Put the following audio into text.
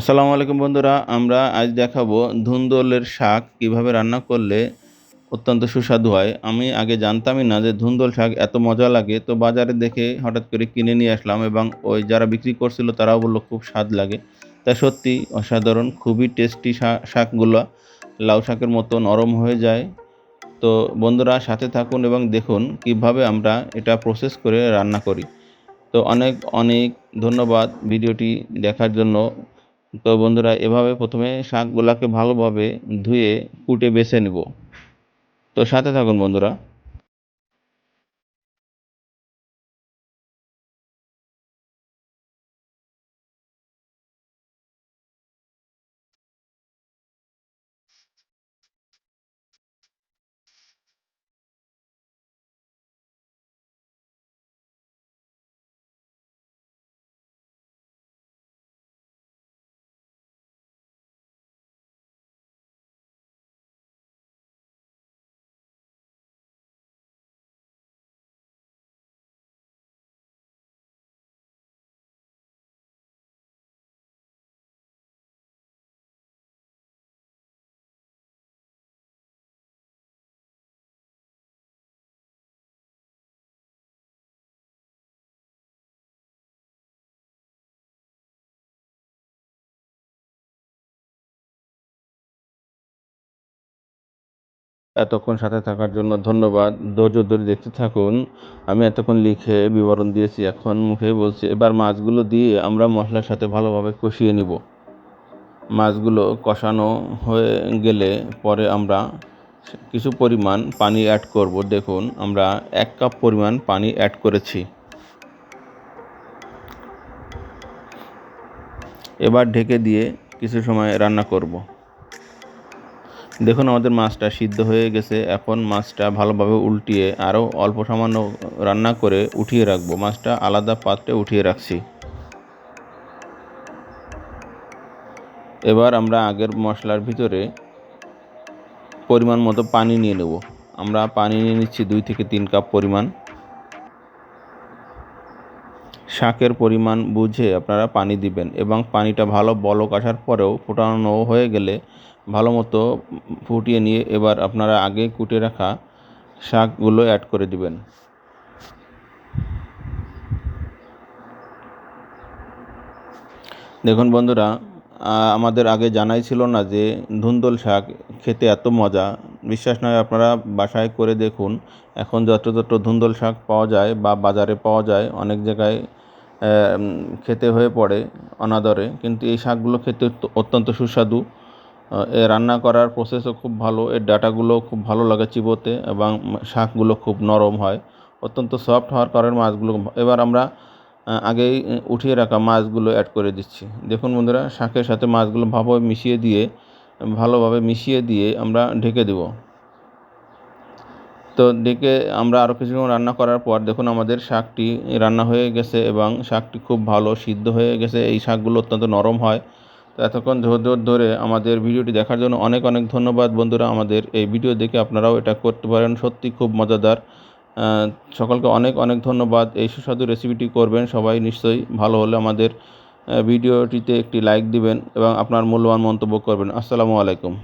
আসসালামু আলাইকুম বন্ধুরা, আমরা আজ দেখাবো ধুন্দলের শাক কীভাবে রান্না করলে অত্যন্ত সুস্বাদু হয়। আমি আগে জানতামই না যে ধুন্দল শাক এত মজা লাগে, তো বাজারে দেখে হঠাৎ করে কিনে নিয়ে আসলাম এবং ওই যারা বিক্রি করছিল তারাও বলল খুব স্বাদ লাগে। তা সত্যি অসাধারণ, খুবই টেস্টি শাকগুলো, লাউ শাকের মতো নরম হয়ে যায়। তো বন্ধুরা সাথে থাকুন এবং দেখুন কীভাবে আমরা এটা প্রসেস করে রান্না করি। তো অনেক অনেক ধন্যবাদ ভিডিওটি দেখার জন্য। তো বন্ধুরা এভাবে প্রথমে শাকগুলাকে ভালোভাবে ধুয়ে কুটে বেছে নেব। তো সাথে থাকুন বন্ধুরা। এতক্ষণ সাথে থাকার জন্য ধন্যবাদ। ধৈর্য ধরে দেখতে থাকুন। আমি এতক্ষণ লিখে বিবরণ দিয়েছি, এখন মুখে বলছি, এবার মাছগুলো দিয়ে আমরা মশলার সাথে ভালোভাবে কষিয়ে নিব। মাছগুলো কষানো হয়ে গেলে পরে আমরা কিছু পরিমাণ পানি অ্যাড করব। দেখুন, আমরা এক কাপ পরিমাণ পানি অ্যাড করেছি। এবার ঢেকে দিয়ে কিছু সময় রান্না করব। দেখুন আমাদের মাছটা সিদ্ধ হয়ে গেছে। এখন মাছটা ভালোভাবে উল্টিয়ে আরও অল্প সামান্য রান্না করে উঠিয়ে রাখব। মাছটা আলাদা পাত্রে উঠিয়ে রাখছি। এবার আমরা আগের মশলার ভিতরে পরিমাণ মতো পানি নিয়ে নেব। আমরা পানি নিয়ে নিচ্ছি দুই থেকে তিন কাপ পরিমাণ। শাকের পরিমাণ বুঝে আপনারা পানি দিবেন এবং পানিটা ভালো বলক আসার পরেও ফোটানো হয়ে গেলে ভালো মতো ফুটিয়ে নিয়ে এবার আপনারা আগে কুটে রাখা শাকগুলো অ্যাড করে দিবেন। দেখুন বন্ধুরা আমাদের আগে জানাই ছিল না যে ধুন্দল শাক খেতে এত মজা। বিশ্বাস নয়, আপনারা বাসায় করে দেখুন। এখন যত যত ধুন্দল শাক পাওয়া যায় বা বাজারে পাওয়া যায়, অনেক জায়গায় খেতে হয়ে পড়ে অনাদরে। কিন্তু এই শাকগুলো খেতে অত্যন্ত সুস্বাদু। এ রান্না করার প্রসেসও খুব ভালো। এর ডাটাগুলো খুব ভালো লাগে চিবোতে এবং শাকগুলো খুব নরম হয়। অত্যন্ত সফট হওয়ার কারণে মাছগুলো এবার আমরা আগেই উঠিয়ে রাখা মাছগুলো অ্যাড করে দিচ্ছি। দেখুন বন্ধুরা, শাকের সাথে মাছগুলো ভালোভাবে মিশিয়ে দিয়ে, ভালোভাবে মিশিয়ে দিয়ে আমরা ঢেকে দেব। তো ডেকে আমরা আরও কিছুক্ষণ রান্না করার পর দেখুন আমাদের শাকটি রান্না হয়ে গেছে এবং শাকটি খুব ভালো সিদ্ধ হয়ে গেছে। এই শাকগুলো অত্যন্ত নরম হয়। তো এতক্ষণ ধৈর্য ধরে আমাদের ভিডিওটি দেখার জন্য অনেক অনেক ধন্যবাদ বন্ধুরা। আমাদের এই ভিডিও দেখে আপনারাও এটা করতে পারেন। সত্যি খুব মজাদার। সকলকে অনেক অনেক ধন্যবাদ। এই সুস্বাদু রেসিপিটি করবেন সবাই। নিশ্চয়ই ভালো হলে আমাদের ভিডিওটিতে একটি লাইক দিবেন এবং আপনার মূল্যবান মন্তব্য করবেন। আসসালামু আলাইকুম।